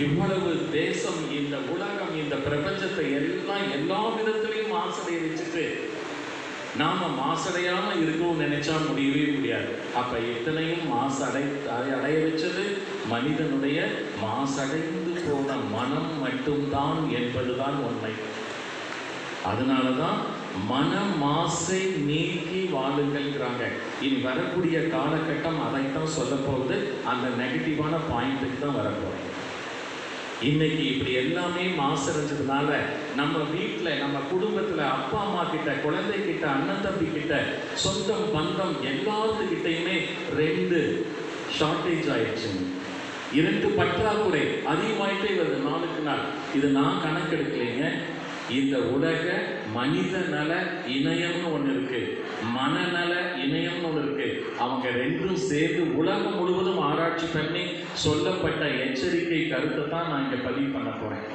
இவ்வளவு தேசம் இந்த உலகம் இந்த பிரபஞ்சத்தை எல்லாம் எல்லா விதத்திலையும் மாசடைய வச்சுட்டு நாம மாசடையாம இருக்கணும்னு நினைச்சா முடியவே முடியாது. அப்ப எத்தனையும் மாசடை அடைய வச்சது மனிதனுடைய மாசடைந்து போன மனம் மட்டும்தான் என்பதுதான் உண்மை. அதனாலதான் மன மாசை நீக்கி வாழுங்கள்ங்கிறாங்க. இனி வரக்கூடிய காலகட்டம் அதைத்தான் சொல்ல போகுது. அந்த நெகட்டிவான பாயிண்ட்டுக்கு தான் வரப்போறேன் இன்னைக்கு இப்படி எல்லாமே மாசடைஞ்சதுனால நம்ம வீட்டில் நம்ம குடும்பத்தில் அப்பா அம்மா கிட்ட குழந்தை கிட்ட அண்ணன் தம்பி கிட்ட சொந்தம் பந்தம் எல்லாத்துக்கிட்டையுமே ரெண்டு ஷார்ட்டேஜ் ஆயிடுச்சுங்க இரண்டு பற்றாக்குறை அதிகமாயிட்டே வருது நாளுக்கு நாள். இது நான் கணக்கெடுக்கலைங்க. இந்த உலக மனித நல இணையம்னு ஒன்று இருக்கு. மனநல இணையம்னு ஒன்று இருக்கு. அவங்க ரெண்டும் சேர்ந்து உலகம் முழுவதும் ஆராய்ச்சி பண்ணி சொல்லப்பட்ட எச்சரிக்கை கருத்தை தான் நான் இங்கே பதிவு பண்ண போகிறேன்